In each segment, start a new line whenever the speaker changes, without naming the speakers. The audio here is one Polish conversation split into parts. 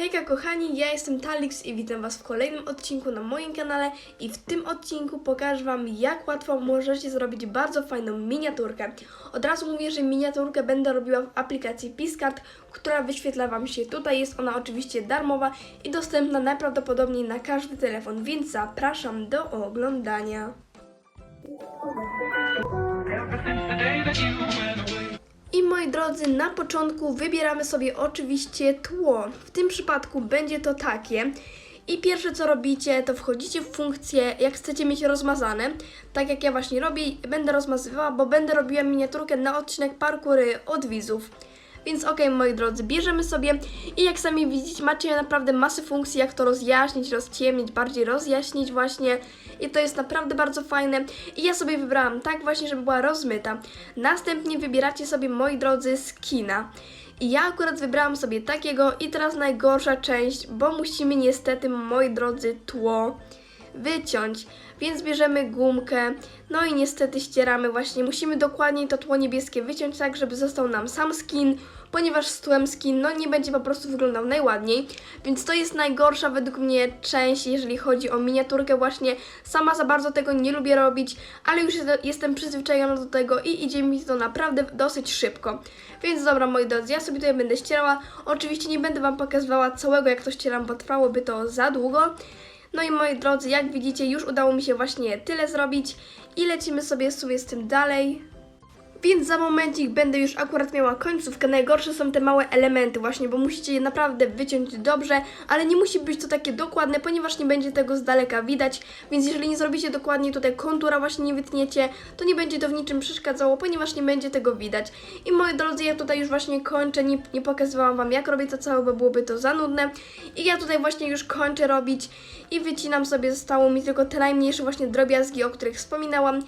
Hejka kochani, ja jestem Talix i witam Was w kolejnym odcinku na moim kanale i w tym odcinku pokażę Wam jak łatwo możecie zrobić bardzo fajną miniaturkę. Od razu mówię, że miniaturkę będę robiła w aplikacji Piscard, która wyświetla Wam się tutaj. Jest ona oczywiście darmowa i dostępna najprawdopodobniej na każdy telefon, więc zapraszam do oglądania. I moi drodzy, na początku wybieramy sobie oczywiście tło. W tym przypadku będzie to takie. I pierwsze co robicie, to wchodzicie w funkcję, jak chcecie mieć rozmazane. Tak jak ja właśnie robię, będę rozmazywała, bo będę robiła miniaturkę na odcinek parkury od widzów. Więc okej, moi drodzy, bierzemy sobie i jak sami widzicie, macie naprawdę masę funkcji, jak to rozjaśnić, rozciemnić, bardziej rozjaśnić właśnie. I to jest naprawdę bardzo fajne. I ja sobie wybrałam tak właśnie, żeby była rozmyta. Następnie wybieracie sobie, moi drodzy, skina. I ja akurat wybrałam sobie takiego i teraz najgorsza część, bo musimy niestety, moi drodzy, tło wyciąć. Więc bierzemy gumkę, no i niestety ścieramy właśnie. Musimy dokładniej to tło niebieskie wyciąć tak, żeby został nam sam skin, ponieważ z tłem skin no nie będzie po prostu wyglądał najładniej. Więc to jest najgorsza według mnie część, jeżeli chodzi o miniaturkę właśnie. Sama za bardzo tego nie lubię robić, ale już jest- jestem przyzwyczajona do tego i idzie mi to naprawdę dosyć szybko. Więc dobra moi drodzy, ja sobie tutaj będę ścierała. Oczywiście nie będę Wam pokazywała całego jak to ścieram, bo trwałoby to za długo. No i moi drodzy, jak widzicie, już udało mi się właśnie tyle zrobić i lecimy sobie sobie z tym dalej. Więc za momencik będę już akurat miała końcówkę. Najgorsze są te małe elementy właśnie, bo musicie je naprawdę wyciąć dobrze, ale nie musi być to takie dokładne, ponieważ nie będzie tego z daleka widać, więc jeżeli nie zrobicie dokładnie tutaj kontura właśnie nie wytniecie, to nie będzie to w niczym przeszkadzało, ponieważ nie będzie tego widać. I moi drodzy, ja tutaj już właśnie kończę, nie, nie pokazywałam Wam jak robię to całe, bo byłoby to za nudne. I ja tutaj właśnie już kończę robić i wycinam sobie, zostało mi tylko te najmniejsze właśnie drobiazgi, o których wspominałam.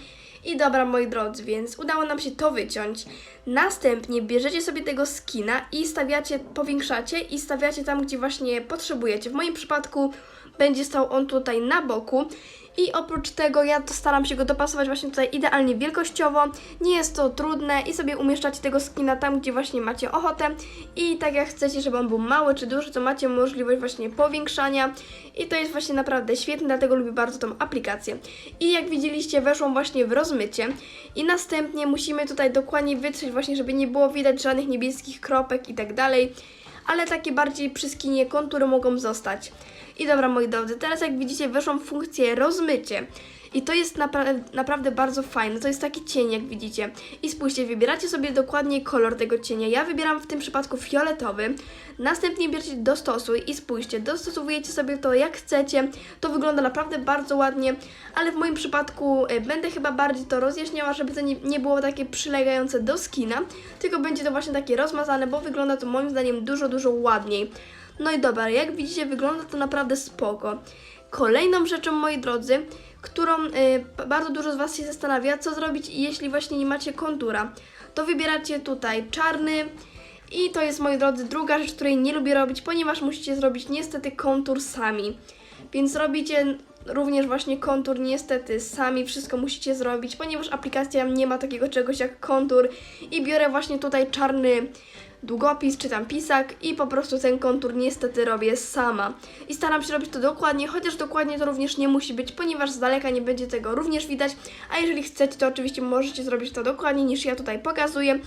I dobra, moi drodzy, więc udało nam się to wyciąć. Następnie bierzecie sobie tego skina i stawiacie, powiększacie i stawiacie tam, gdzie właśnie potrzebujecie. W moim przypadku będzie stał on tutaj na boku. I oprócz tego ja to staram się go dopasować właśnie tutaj idealnie wielkościowo. Nie jest to trudne i sobie umieszczacie tego skina tam, gdzie właśnie macie ochotę. I tak jak chcecie, żeby on był mały czy duży, to macie możliwość właśnie powiększania. I to jest właśnie naprawdę świetne, dlatego lubię bardzo tą aplikację. I jak widzieliście, weszłam właśnie w rozmycie. I następnie musimy tutaj dokładnie wytrzeć właśnie, żeby nie było widać żadnych niebieskich kropek i tak dalej. Ale takie bardziej przy skinie kontury mogą zostać. I dobra, moi drodzy, teraz jak widzicie, weszłam w funkcję rozmycie. I to jest napra- naprawdę bardzo fajne. To jest taki cień, jak widzicie. I spójrzcie, wybieracie sobie dokładnie kolor tego cienia. Ja wybieram w tym przypadku fioletowy. Następnie bierzecie dostosuj i spójrzcie, dostosowujecie sobie to jak chcecie. To wygląda naprawdę bardzo ładnie, ale w moim przypadku e, będę chyba bardziej to rozjaśniała, żeby to nie, nie było takie przylegające do skina, tylko będzie to właśnie takie rozmazane, bo wygląda to moim zdaniem dużo, dużo ładniej. No i dobra, jak widzicie, wygląda to naprawdę spoko. Kolejną rzeczą, moi drodzy, którą y, bardzo dużo z Was się zastanawia, co zrobić, jeśli właśnie nie macie kontura, to wybieracie tutaj czarny i to jest, moi drodzy, druga rzecz, której nie lubię robić, ponieważ musicie zrobić niestety kontur sami. Więc robicie również właśnie kontur niestety sami, wszystko musicie zrobić, ponieważ aplikacja nie ma takiego czegoś jak kontur i biorę właśnie tutaj czarny długopis czy tam pisak i po prostu ten kontur niestety robię sama. I staram się robić to dokładnie, chociaż dokładnie to również nie musi być, ponieważ z daleka nie będzie tego również widać, a jeżeli chcecie, to oczywiście możecie zrobić to dokładnie niż ja tutaj pokazuję.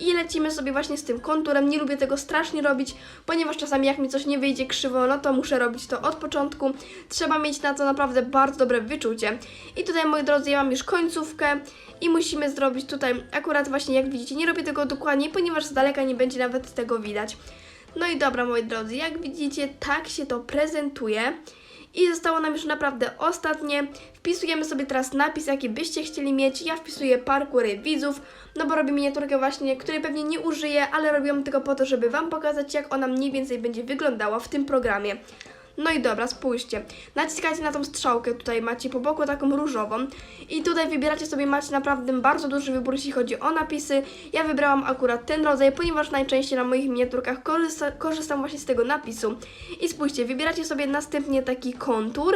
I lecimy sobie właśnie z tym konturem. Nie lubię tego strasznie robić, ponieważ czasami jak mi coś nie wyjdzie krzywo, no to muszę robić to od początku. Trzeba mieć na to naprawdę bardzo dobre wyczucie. I tutaj, moi drodzy, ja mam już końcówkę i musimy zrobić tutaj, akurat właśnie jak widzicie, nie robię tego dokładnie, ponieważ z daleka nie będzie nawet tego widać. No i dobra, moi drodzy, jak widzicie, tak się to prezentuje. I zostało nam już naprawdę ostatnie. Wpisujemy sobie teraz napis, jaki byście chcieli mieć. Ja wpisuję parkury widzów, no bo robię miniaturkę właśnie, której pewnie nie użyję, ale robię ją tylko po to, żeby Wam pokazać, jak ona mniej więcej będzie wyglądała w tym programie. No i dobra, spójrzcie. Naciskacie na tą strzałkę, tutaj macie po boku taką różową i tutaj wybieracie sobie, macie naprawdę bardzo duży wybór, jeśli chodzi o napisy. Ja wybrałam akurat ten rodzaj, ponieważ najczęściej na moich miniaturkach korzysta, korzystam właśnie z tego napisu. I spójrzcie, wybieracie sobie następnie taki kontur.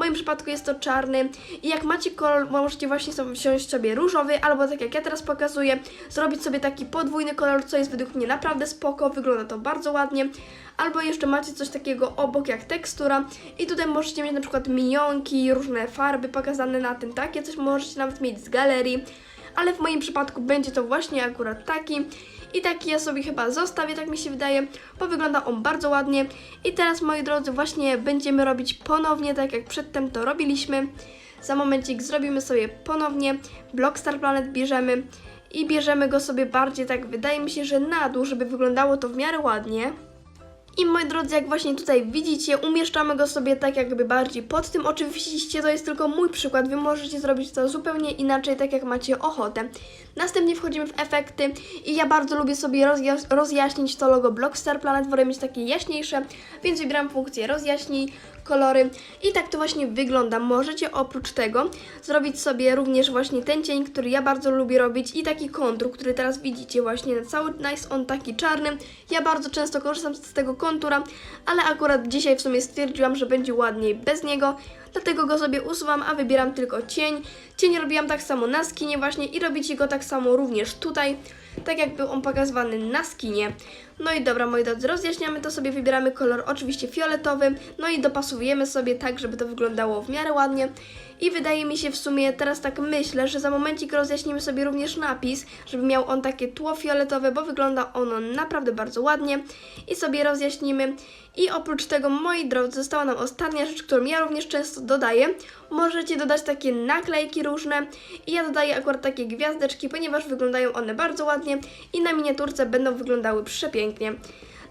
Moim przypadku jest to czarny. I jak macie kolor, możecie właśnie sobie wziąć sobie różowy, albo tak jak ja teraz pokazuję, zrobić sobie taki podwójny kolor, co jest według mnie naprawdę spoko, wygląda to bardzo ładnie. Albo jeszcze macie coś takiego obok jak tekstura. I tutaj możecie mieć na przykład minionki, różne farby pokazane na tym, takie coś możecie nawet mieć z galerii, ale w moim przypadku będzie to właśnie akurat taki i taki ja sobie chyba zostawię, tak mi się wydaje, bo wygląda on bardzo ładnie i teraz moi drodzy właśnie będziemy robić ponownie tak jak przedtem to robiliśmy. Za momencik zrobimy sobie ponownie Blockstar Planet bierzemy i bierzemy go sobie bardziej tak wydaje mi się, że na dół, żeby wyglądało to w miarę ładnie. I moi drodzy, jak właśnie tutaj widzicie, umieszczamy go sobie tak jakby bardziej pod tym. Oczywiście to jest tylko mój przykład, wy możecie zrobić to zupełnie inaczej, tak jak macie ochotę. Następnie wchodzimy w efekty i ja bardzo lubię sobie rozja- rozjaśnić to logo Blockstar Planet, wolę mieć takie jaśniejsze, więc wybieram funkcję rozjaśnij kolory i tak to właśnie wygląda. Możecie oprócz tego zrobić sobie również właśnie ten cień, który ja bardzo lubię robić i taki kontur, który teraz widzicie właśnie na cały nice on taki czarny. Ja bardzo często korzystam z tego kontura, ale akurat dzisiaj w sumie stwierdziłam, że będzie ładniej bez niego, dlatego go sobie usuwam, a wybieram tylko cień. Cień robiłam tak samo na skinie właśnie i robicie go tak samo również tutaj, tak jak był on pokazywany na skinie. No i dobra, moi drodzy, rozjaśniamy to sobie, wybieramy kolor oczywiście fioletowy, no i dopasowujemy sobie tak, żeby to wyglądało w miarę ładnie. I wydaje mi się w sumie, teraz tak myślę, że za momencik rozjaśnimy sobie również napis, żeby miał on takie tło fioletowe, bo wygląda ono naprawdę bardzo ładnie. I sobie rozjaśnimy. I oprócz tego, moi drodzy, została nam ostatnia rzecz, którą ja również często dodaję. Możecie dodać takie naklejki różne i ja dodaję akurat takie gwiazdeczki, ponieważ wyglądają one bardzo ładnie i na miniaturce będą wyglądały przepięknie.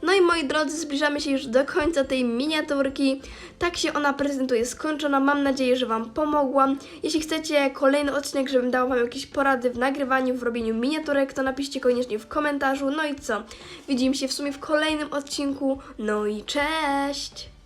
No i moi drodzy, zbliżamy się już do końca tej miniaturki. Tak się ona prezentuje skończona. Mam nadzieję, że Wam pomogłam. Jeśli chcecie kolejny odcinek, żebym dała Wam jakieś porady w nagrywaniu, w robieniu miniaturek, to napiszcie koniecznie w komentarzu. No i co? Widzimy się w sumie w kolejnym odcinku. No i cześć!